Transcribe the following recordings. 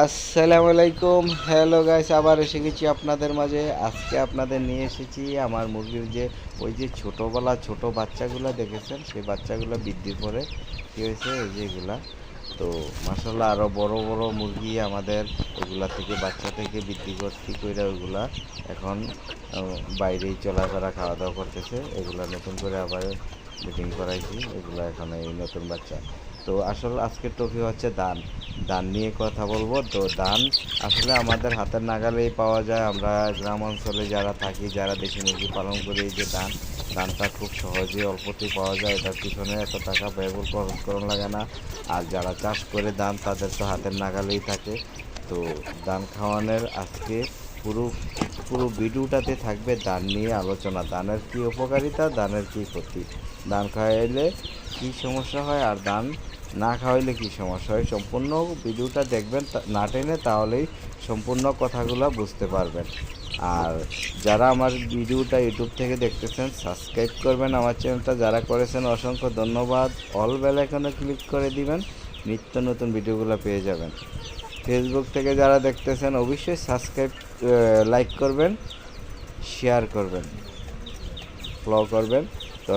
আসসালামু আলাইকুম। Hello guys আবার এসে গেছি আপনাদের মাঝে। আজকে আপনাদের নিয়ে এসেছি আমার মুরগির যে, ওই যে ছোটোবেলা ছোট বাচ্চাগুলো দেখেছেন? সেই বাচ্চাগুলো বৃদ্ধির পরে কী হয়েছে? এই যেগুলা তো মাসাল্লাহ আরও বড় বড় মুরগি আমাদের ওগুলা থেকে, বাচ্চা থেকে বৃদ্ধি করছি করে ওগুলা এখন বাইরেই চলাফেরা খাওয়া দাওয়া করতেছে। এগুলা নতুন করে আবার মিটিং করাইছি। এগুলো এখন এই নতুন বাচ্চা। তো আসলে আজকের টপিক হচ্ছে দান। দান নিয়ে কথা বলব। তো দান, আসলে আমাদের হাতের নাগালেই পাওয়া যায়। আমরা গ্রাম অঞ্চলে যারা থাকি, যারা দেশি মুরগি পালন করি যে দান, দানটা খুব সহজে অল্পতেই পাওয়া যায়। এটার পিছনে এত টাকা ব্যয়বহুল খরচ করা লাগে না। আর যারা চাষ করে দান, তাদের তো হাতের নাগালেই থাকে। তো দান খাওয়ানোর আজকে পুরো পুরো ভিডিওটাতে থাকবে দান নিয়ে আলোচনা। দানের কি উপকারিতা, দানের কি ক্ষতি? দান খাওয়াইলে কি সমস্যা হয় আর দান না খাওয়াইলে কি সমস্যা হয়, সম্পূর্ণ ভিডিওটা দেখবেন না টেনে তাহলেই সম্পূর্ণ কথাগুলো বুঝতে পারবেন। আর যারা আমার ভিডিওটা ইউটিউব থেকে দেখতেছেন, সাবস্ক্রাইব করবেন আমার চ্যানেলটা। যারা করেছেন, অসংখ্য ধন্যবাদ। অল বেল আইকনে ক্লিক করে দিবেন, নিত্য নতুন ভিডিওগুলো পেয়ে যাবেন। ফেসবুক থেকে যারা দেখতেছেন, অবশ্যই সাবস্ক্রাইব লাইক করবেন শেয়ার করবেন ফলো করবেন।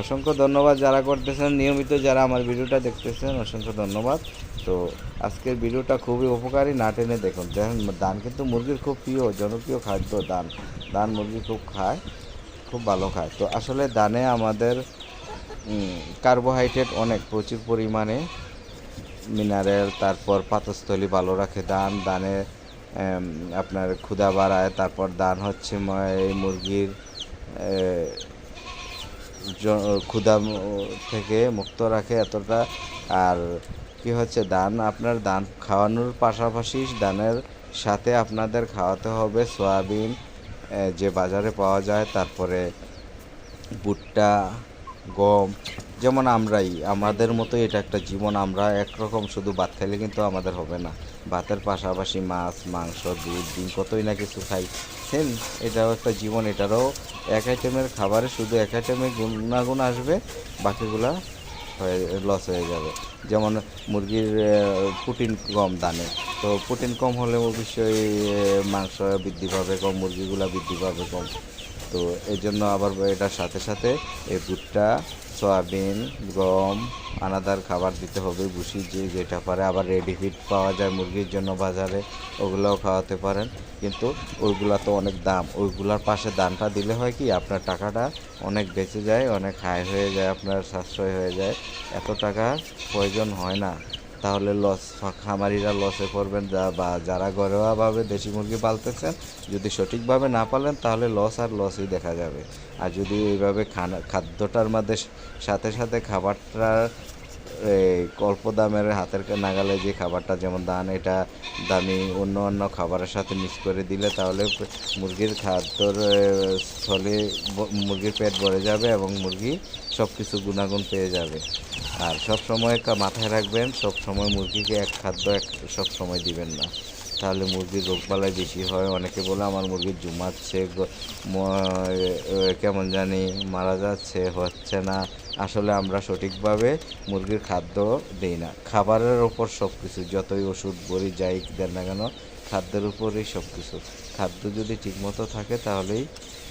অসংখ্য ধন্যবাদ যারা করতেছেন, নিয়মিত যারা আমার ভিডিওটা দেখতেছেন, অসংখ্য ধন্যবাদ। তো আজকের ভিডিওটা খুবই উপকারী, না টেনে দেখুন। দেখেন দান কিন্তু মুরগির খুব প্রিয়, জনপ্রিয় খাদ্য দান দান মুরগি খুব খায়, খুব ভালো খায়। তো আসলে দানে আমাদের কার্বোহাইড্রেট অনেক, প্রচুর পরিমাণে। মিনারেল তারপর পাতস্থলী ভালো রাখে দান দানে আপনার ক্ষুধা বাড়ায়, তারপর দান হচ্ছে মুরগির ক্ষুধা থেকে মুক্ত রাখে এতটা। আর কি হচ্ছে, দান, আপনার দান খাওয়ানোর পাশাপাশি দানের সাথে আপনাদের খাওয়াতে হবে সয়াবিন যে বাজারে পাওয়া যায়। তারপরে ভুট্টা, গম যেমন আমরাই, আমাদের মতো এটা একটা জীবন, আমরা একরকম শুধু ভাত খাইলে কিন্তু আমাদের হবে না। ভাতের পাশাপাশি মাছ, মাংস, দুধ, ডিম, কতই না কিছু খাই। সেম, এটাও একটা জীবন, এটারও এক আইটেমের খাবারে শুধু এক আইটেমের গুণাগুণ আসবে, বাকিগুলা লস হয়ে যাবে। যেমন মুরগির প্রোটিন কম দানে। তো প্রোটিন কম হলে অবশ্যই মাংস বৃদ্ধি পাবে কম, মুরগিগুলা বৃদ্ধি পাবে কম। তো এই জন্য আবার এটার সাথে সাথে এই ভুট্টা, সয়াবিন, গম, আনাদার খাবার দিতে হবে, ভুসি যে যেটা পারে। আবার রেডি ফিড পাওয়া যায় মুরগির জন্য বাজারে, ওগুলোও খাওয়াতে পারেন। কিন্তু ওইগুলা তো অনেক দাম। ওইগুলার পাশে দানটা দিলে হয় কি, আপনার টাকাটা অনেক বেঁচে যায়, অনেক হাই হয়ে যায়, আপনার সাশ্রয় হয়ে যায়। এত টাকা প্রয়োজন হয় না। তাহলে লস খামারিরা লসে পড়বেন যা- বা যারা ঘরোয়াভাবে দেশি মুরগি পালতেছেন, যদি সঠিকভাবে না পালেন, তাহলে লস আর লসই দেখা যাবে। আর যদি এইভাবে খানা, খাদ্যটার মধ্যে সাথে সাথে খাবারটার এই অল্প দামের হাতের নাগালে যে খাবারটা, যেমন দান এটা দামি অন্য অন্য খাবারের সাথে মিক্স করে দিলে তাহলে মুরগির খাদ্যর স্থলে মুরগির পেট ভরে যাবে এবং মুরগি সব কিছু গুণাগুণ পেয়ে যাবে। আর সব সময় মাথায় রাখবেন, সব সময় মুরগিকে এক খাদ্য, এক সব সময় দিবেন না। তাহলে মুরগির রোগবালাই বেশি হয়। অনেকে বলে, আমার মুরগি জুমাচ্ছে কেমন জানি মারা যাচ্ছে, হচ্ছে না। আসলে আমরা সঠিকভাবে মুরগির খাদ্য দিই না। খাবারের ওপর সব কিছু, যতই ওষুধ, বড়ি যাই দেন না কেন, খাদ্যের উপরেই সব কিছু। খাদ্য যদি ঠিকমতো থাকে, তাহলেই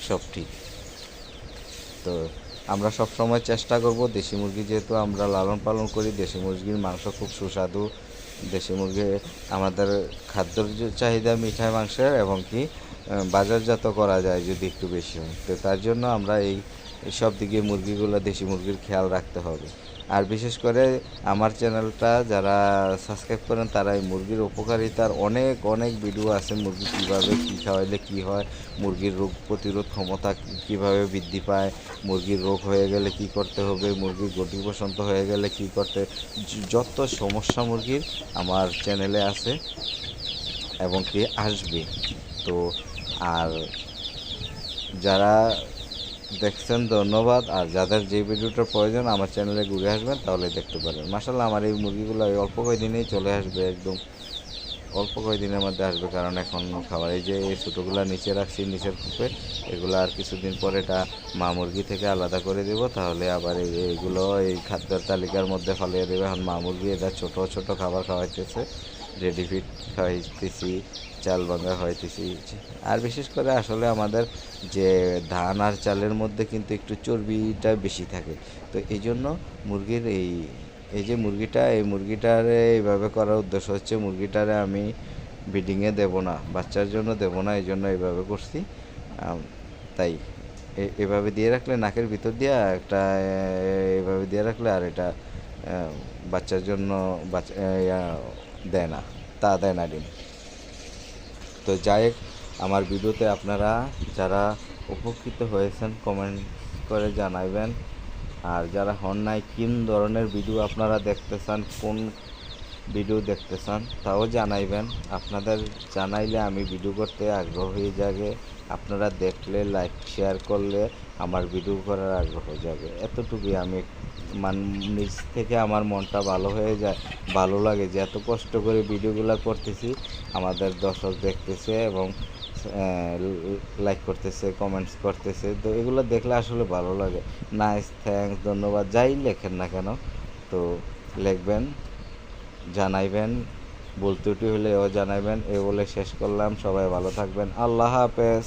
সব ঠিক। তো আমরা সব সময় চেষ্টা করব দেশি মুরগি যেহেতু আমরা লালন পালন করি, দেশি মুরগির মাংস খুব সুস্বাদু। দেশি মুরগি আমাদের খাদ্যর চাহিদা মিঠাই মাংসের এবং কি বাজারজাত করা যায় যদি একটু বেশি হয়। তো তার জন্য আমরা এই সব দিকে মুরগিগুলো, দেশি মুরগির খেয়াল রাখতে হবে। আর বিশেষ করে আমার চ্যানেলটা যারা সাবস্ক্রাইব করেন, তারা এই মুরগির উপকারিতার অনেক অনেক ভিডিও আছে। মুরগি কীভাবে কী খাওয়াইলে কী হয়, মুরগির রোগ প্রতিরোধ ক্ষমতা কীভাবে বৃদ্ধি পায়, মুরগির রোগ হয়ে গেলে কি করতে হবে, মুরগির গটি বসন্ত হয়ে গেলে কি করতে যত সমস্যা মুরগির আমার চ্যানেলে আছে এবং কি আসবে। তো, আর যারা দেখছেন, ধন্যবাদ। আর যাদের যে ভিডিওটার প্রয়োজন, আমার চ্যানেলে ঘুরে আসবেন, তাহলে দেখতে পারেন। মাসাল্লাহ আমার এই মুরগিগুলো এই অল্প কয়েকদিনেই চলে আসবে, একদম অল্প কয়েকদিনের মধ্যে আসবে, কারণ এখন খাবার, এই যে এই ছোটোগুলো নিচে রাখছি, নিচের কূপে, এগুলো আর কিছুদিন পরে এটা মা মুরগি থেকে আলাদা করে দেব, তাহলে আবার এই এইগুলো এই খাদ্যের তালিকার মধ্যে ফলিয়ে দেবে। এখন মা মুরগি এটা ছোটো ছোটো খাবার খাওয়াইতেছে। রেডি ফিট খাওয়াইতেছি চাল ভাঙা খাওয়াইতেছি আর বিশেষ করে আসলে আমাদের যে ধান আর চালের মধ্যে কিন্তু একটু চর্বিটা বেশি থাকে। তো এই জন্য মুরগির এই এই যে মুরগিটা, এই মুরগিটারে এইভাবে করার উদ্দেশ্য হচ্ছে মুরগিটারে আমি ব্রিডিংয়ে দেবো না, বাচ্চার জন্য দেবো না এই জন্য এইভাবে করছি। তাই এভাবে দিয়ে রাখলে নাকের ভিতর দিয়ে একটা, এভাবে দিয়ে রাখলে আর এটা বাচ্চার জন্য, বাচ্চা দেয় না, তা দেয় না ডিম। তো যাই আমার ভিডিওতে আপনারা যারা উপকৃত হয়েছেন কমেন্ট করে জানাবেন আর যারা হন নাই, কোন ধরনের ভিডিও আপনারা দেখতে চান, কোন ভিডিও দেখতে চান, তাও জানাইবেন। আপনাদের জানাইলে আমি ভিডিও করতে আগ্রহ হয়ে যাবে। আপনারা দেখলে লাইক শেয়ার করলে আমার ভিডিও করার আগ্রহ যাবে। এতটুকুই আমি মান নিজ থেকে আমার মনটা ভালো হয়ে যায়, ভালো লাগে। যে এত কষ্ট করে ভিডিওগুলো করতেছি, আমাদের দর্শক দেখতেছে এবং লাইক করতেছে কমেন্টস করতেছে। তো এগুলো দেখলে আসলে ভালো লাগে। নাইস থ্যাঙ্কস ধন্যবাদ, যাই লেখেন না কেন, তো লিখবেন, জানাইবেন, ভুল ত্রুটি হলেও জানাইবেন, এ বলে শেষ করলাম। সবাই ভালো থাকবেন। আল্লাহ হাফেজ।